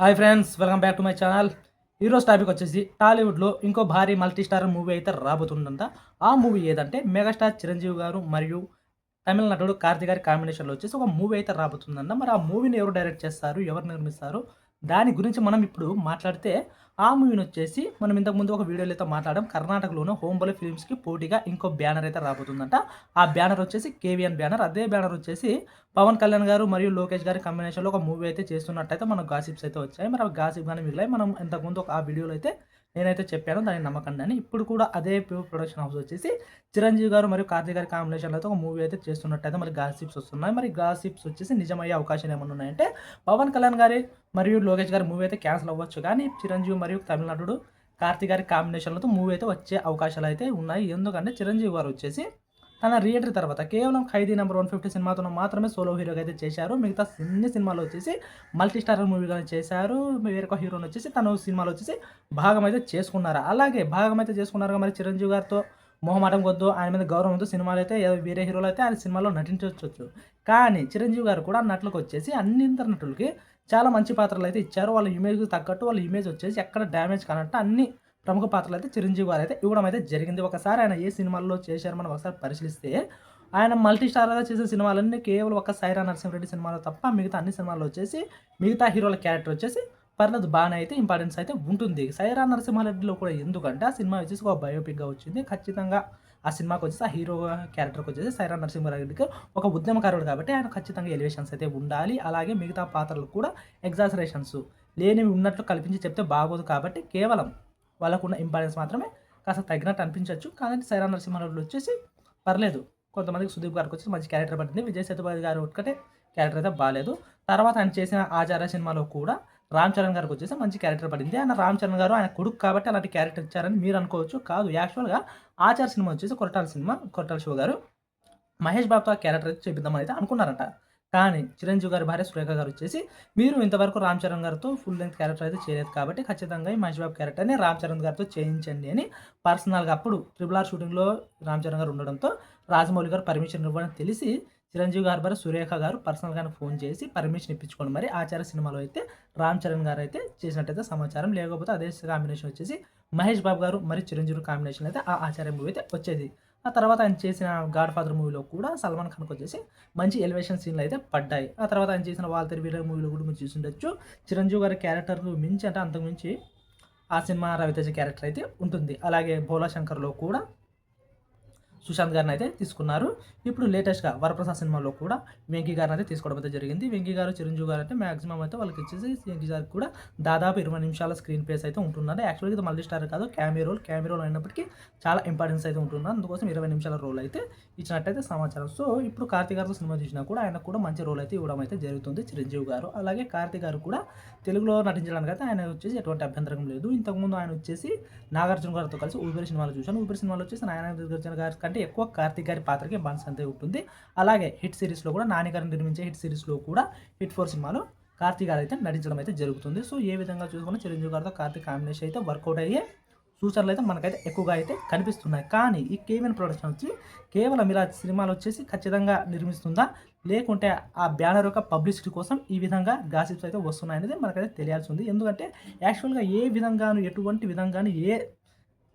Hi friends welcome back to my channel. ఈరోజు topic వచ్చేసి టాలీవుడ్లో ఇంకో భారీ మల్టీ స్టార్ మూవీ అయితే రాబోతుందంట. ఆ మూవీ ఏదంటే మెగాస్టార్ చిరంజీవి గారు మరియు తమిళ నటుడు కార్తీ గారి కాంబినేషన్లో వచ్చేసి ఒక మూవీ అయితే రాబోతుందంట. మరి ఆ మూవీని ఎవరు డైరెక్ట్ చేస్తారు ఎవరు నిర్మిస్తారు? దాని గురించి మనం ఇప్పుడు మాట్లాడితే ఆ మూవీని వచ్చేసి మనం ఇంతకుముందు ఒక వీడియోలో అయితే మాట్లాడడం కర్ణాటకలోనూ హోంబోలే ఫిల్మ్స్కి పోటీగా ఇంకో బ్యానర్ అయితే రాబోతుందంట. ఆ బ్యానర్ వచ్చేసి కేవీఎన్ బ్యానర్. అదే బ్యానర్ వచ్చేసి పవన్ కళ్యాణ్ గారు మరియు లోకేష్ గారి కాంబినేషన్లో ఒక మూవీ అయితే చేస్తున్నట్టయితే మనకు గాసిప్స్ అయితే వచ్చాయి. మరి ఆ గాసిప్ కానీ మిగిలాయి. మనం ఇంతకుముందు ఒక ఆ వీడియోలో అయితే నేనైతే చెప్పాను దాని నమ్మకండి అని ఇప్పుడు కూడా అదే ప్రొడక్షన్ హౌస్ వచ్చేసి చిరంజీవి గారు మరియు కార్తీక్ గారి కాంబినేషన్లతో ఒక మూవీ అయితే చేస్తున్నట్టయితే మరి గాసిప్స్ వస్తున్నాయి. మరి గాసిప్స్ వచ్చేసి నిజమయ్యే అవకాశాలు ఏమైనా ఉన్నాయంటే పవన్ కళ్యాణ్ గారి మరియు లోకేష్ గారి మూవీ అయితే క్యాన్సిల్ అవ్వచ్చు. కానీ చిరంజీవి మరియు తమిళనాడు కార్తీక్ గారి కాంబినేషన్లతో మూవీ అయితే వచ్చే అవకాశాలు అయితే ఉన్నాయి. ఎందుకంటే చిరంజీవి గారు వచ్చేసి తన రీఎంట్రీ తర్వాత కేవలం ఖైదీ నెంబర్ వన్ ఫిఫ్టీ సినిమాతో మాత్రమే సోలో హీరోగా అయితే చేశారు. మిగతా అన్ని సినిమాలు వచ్చేసి మల్టీ స్టార్ మూవీగా చేశారు. వేరొక హీరోని వచ్చేసి తను సినిమాలు వచ్చేసి భాగం అయితే చేసుకున్నారు. అలాగే భాగం అయితే చేసుకున్నారు మరి చిరంజీవి గారితో మొహమాటం కొద్దు ఆయన మీద గౌరవంతో సినిమాలు అయితే వేరే హీరోలు అయితే ఆయన సినిమాలో నటించవచ్చు కానీ చిరంజీవి గారు కూడా నటులకు వచ్చేసి అన్ని ఇతర నటులకి చాలా మంచి పాత్రలు అయితే ఇచ్చారు. వాళ్ళ ఇమేజ్కి తగ్గట్టు వాళ్ళ ఇమేజ్ వచ్చేసి ఎక్కడ డ్యామేజ్ కానట్టు అన్ని ప్రముఖ పాత్రలు అయితే చిరంజీవి గారు అయితే ఇవ్వడం అయితే జరిగింది. ఒకసారి ఆయన ఏ సినిమాల్లో చేశారు మనం ఒకసారి పరిశీలిస్తే ఆయన మల్టీ స్టార్గా చేసే సినిమాలన్నీ కేవలం ఒక సైరా నరసింహరెడ్డి సినిమాలో తప్ప మిగతా అన్ని సినిమాల్లో వచ్చేసి మిగతా హీరోల క్యారెక్టర్ వచ్చేసి పర్లేదు బాగానే అయితే ఇంపార్టెన్స్ అయితే ఉంటుంది. సైరా నరసింహారెడ్డిలో కూడా ఎందుకంటే ఆ సినిమా వచ్చేసి ఒక బయోపిక్గా వచ్చింది. ఖచ్చితంగా ఆ సినిమాకి వచ్చేసి ఆ హీరో క్యారెక్టర్కి వచ్చేసి సైరా నరసింహారెడ్డికి ఒక ఉద్యమకారుడు కాబట్టి ఆయన ఖచ్చితంగా ఎలివేషన్స్ అయితే ఉండాలి. అలాగే మిగతా పాత్రలు కూడా ఎగ్జాసరేషన్స్ లేనివి ఉన్నట్లు కల్పించి చెప్తే బాగోదు కాబట్టి కేవలం వాళ్ళకున్న ఇంపార్టెన్స్ మాత్రమే కాస్త తగ్గినట్టు అనిపించవచ్చు కానీ సైరా నరసింహారెడ్డి వచ్చేసి పర్లేదు. కొంతమందికి సుదీప్ గారికి వచ్చి మంచి క్యారెక్టర్ పడింది విజయ్ సేతుపతి గారు ఒక్కటే క్యారెక్టర్ అయితే బాగాలేదు తర్వాత ఆయన చేసిన ఆచార సినిమాలో కూడా రామ్ చరణ్ గారికి వచ్చేసి మంచి క్యారెక్టర్ పడింది ఆయన రామ్ చరణ్ గారు ఆయన కొడుకు కాబట్టి అలాంటి క్యారెక్టర్ ఇచ్చారని మీరు అనుకోవచ్చు. కాదు యాక్చువల్గా ఆచార సినిమా వచ్చేసి కొరటాల సినిమా కొరటాల షో గారు మహేష్ బాబుతో ఆ క్యారెక్టర్ అయితే చూపిద్దామని అయితే అనుకున్నారంట. కానీ చిరంజీవి గారి భార్య సురేఖ గారు వచ్చేసి మీరు ఇంతవరకు రామ్ చరణ్ గారితో ఫుల్ లెంత్ క్యారెక్టర్ అయితే చేయలేదు కాబట్టి ఖచ్చితంగా ఈ మహేష్ బాబు క్యారెక్టర్ని రామ్ చరణ్ గారితో చేయించండి అని పర్సనల్గా అప్పుడు ట్రిపుల్ ఆర్ షూటింగ్లో రామ్ చరణ్ గారు ఉండడంతో రాజమౌళి గారు పర్మిషన్ ఇవ్వడం తెలిసి చిరంజీవి గారి భార్య సురేఖ గారు పర్సనల్గానే ఫోన్ చేసి పర్మిషన్ ఇప్పించుకోండి. మరి ఆచార్య సినిమాలో అయితే రామ్ చరణ్ గారు అయితే చేసినట్టయితే సమాచారం. లేకపోతే అదే కాంబినేషన్ వచ్చేసి మహేష్ బాబు గారు మరి చిరంజీవి కాంబినేషన్ అయితే ఆ ఆచార్య మూవీ అయితే వచ్చేది. ఆ తర్వాత ఆయన చేసిన గాడ్ ఫాదర్ మూవీలో కూడా సల్మాన్ ఖాన్కి వచ్చేసి మంచి ఎలివేషన్ సీన్లు అయితే పడ్డాయి. ఆ తర్వాత ఆయన చేసిన వాల్తెరి వీర మూవీలో కూడా మీరు చూసిండొచ్చు. చిరంజీవి గారి క్యారెక్టర్ మించి అంటే అంతకుమించి ఆ సినిమా రవితేజ క్యారెక్టర్ అయితే ఉంటుంది. అలాగే భోలా శంకర్లో కూడా సుశాంత్ గారిని అయితే తీసుకున్నారు. ఇప్పుడు లేటెస్ట్గా వరప్రసాద్ సినిమాలో కూడా వెంకీ గారిని అయితే తీసుకోవడం అయితే జరిగింది. వెంకీ గారు చిరంజీవి గారు అంటే మ్యాక్సిమం అయితే వాళ్ళకి ఇచ్చేసి వెంకీ గారికి కూడా దాదాపు ఇరవై నిమిషాల స్క్రీన్ ప్లేస్ అయితే ఉంటున్నారు యాక్చువల్గా ఇది మల్టీ స్టార్ కాదు క్యామీ రోల్. క్యామీ రోల్ అయినప్పటికీ చాలా ఇంపార్టెన్స్ అయితే ఉంటున్నారు అందుకోసం ఇరవై నిమిషాల రోల్ అయితే ఇచ్చినట్టయితే సమాచారం. సో ఇప్పుడు కార్తీక్ గారితో సినిమా చూసినా కూడా ఆయనకు కూడా మంచి రోల్ అయితే ఇవ్వడం అయితే జరుగుతుంది చిరంజీవి గారు. అలాగే కార్తీక్ గారు కూడా తెలుగులో నటించడానికి అయితే ఆయన వచ్చేసి ఎటువంటి అభ్యంతరం లేదు. ఇంతకుముందు ఆయన వచ్చేసి నాగార్జున గారితో కలిసి ఊపిరి సినిమాలు చూశాను. ఊపిరి సినిమాలు వచ్చేసి నాగార్జున గారు కంటే ఎక్కువ కార్తిక్ గారి పాత్రకి బాన్స్ అంతే ఉంటుంది. అలాగే హిట్ సిరీస్లో కూడా నాని నిర్మించే హిట్ సిరీస్లో కూడా హిట్ ఫోర్ సినిమాలో కార్తిక్ గారు అయితే నటించడం అయితే జరుగుతుంది. సో ఏ విధంగా చూసుకున్నా చిరంజీవి గారితో కార్తీక్ కాంబినేషన్ అయితే వర్కౌట్ అయ్యే సూచనలు అయితే మనకైతే ఎక్కువగా అయితే కనిపిస్తున్నాయి. కానీ ఈ కేవెన్ ప్రొడక్షన్ వచ్చి కేవలం ఇలా సినిమాలు వచ్చేసి ఖచ్చితంగా నిర్మిస్తుందా? లేకుంటే ఆ బ్యానర్ యొక్క పబ్లిసిటీ కోసం ఈ విధంగా గాసిప్స్ అయితే వస్తున్నాయనేది మనకైతే తెలియాల్సి ఉంది. ఎందుకంటే యాక్చువల్గా ఏ విధంగాను ఎటువంటి విధంగాను ఏ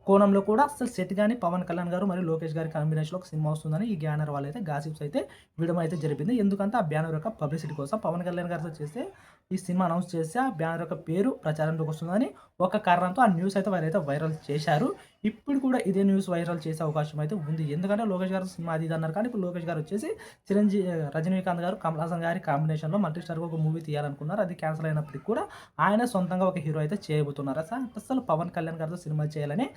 కోణంలో కూడా అసలు సెట్ కానీ పవన్ కళ్యాణ్ గారు మరియు లోకేష్ గారి కాంబినేషన్లో ఒక సినిమా వస్తుందని ఈ బ్యానర్ వాళ్ళు అయితే గాసిప్స్ అయితే విడమ అయితే జరిపింది. ఎందుకంటే ఆ బ్యానర్ యొక్క పబ్లిసిటీ కోసం పవన్ కళ్యాణ్ గారితో చేస్తే ఈ సినిమా అనౌన్స్ చేసి ఆ బ్యానర్ యొక్క పేరు ప్రచారంలోకి వస్తుందని ఒక కారణంతో ఆ న్యూస్ అయితే వారైతే వైరల్ చేశారు. ఇప్పుడు కూడా ఇదే న్యూస్ వైరల్ చేసే అవకాశం అయితే ఉంది. ఎందుకంటే లోకేష్ గారు సినిమా అది అన్నారు. కానీ ఇప్పుడు లోకేష్ గారు వచ్చేసి చిరంజీవి రజనీకాంత్ గారు కమల్ హాసన్ గారి కాంబినేషన్లో మల్టీస్టార్గా ఒక మూవీ తీయాలనుకున్నారు. అది క్యాన్సిల్ అయినప్పటికీ కూడా ఆయన సొంతంగా ఒక హీరో అయితే చేయబోతున్నారు. అసలు పవన్ కళ్యాణ్ గారితో సినిమా చేయాలని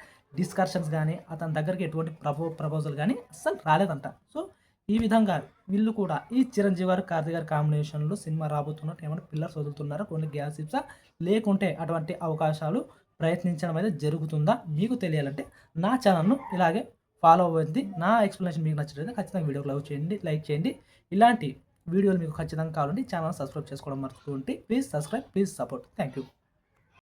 డిస్కషన్స్ కానీ అతని దగ్గరికి ఎటువంటి ప్రపో ప్రపోజల్ కానీ అస్సలు రాలేదంట. సో ఈ విధంగా వీళ్ళు కూడా ఈ చిరంజీవి గారు కార్తీ గారి కాంబినేషన్లో సినిమా రాబోతున్నట్టు ఏమైనా పిల్లర్స్ వదులుతున్నారా కొన్ని గ్యాసిప్సా లేకుంటే అటువంటి అవకాశాలు ప్రయత్నించడం అయితే జరుగుతుందా? మీకు తెలియాలంటే నా ఛానల్ను ఇలాగే ఫాలో అవ్వండి. నా ఎక్స్ప్లెనేషన్ మీకు నచ్చినట్లయితే ఖచ్చితంగా వీడియోకి లవ్ చేయండి లైక్ చేయండి. ఇలాంటి వీడియోలు మీకు ఖచ్చితంగా కావాలంటే ఛానల్ సబ్స్క్రైబ్ చేసుకోవడం మర్చిపోండి please subscribe please support thank you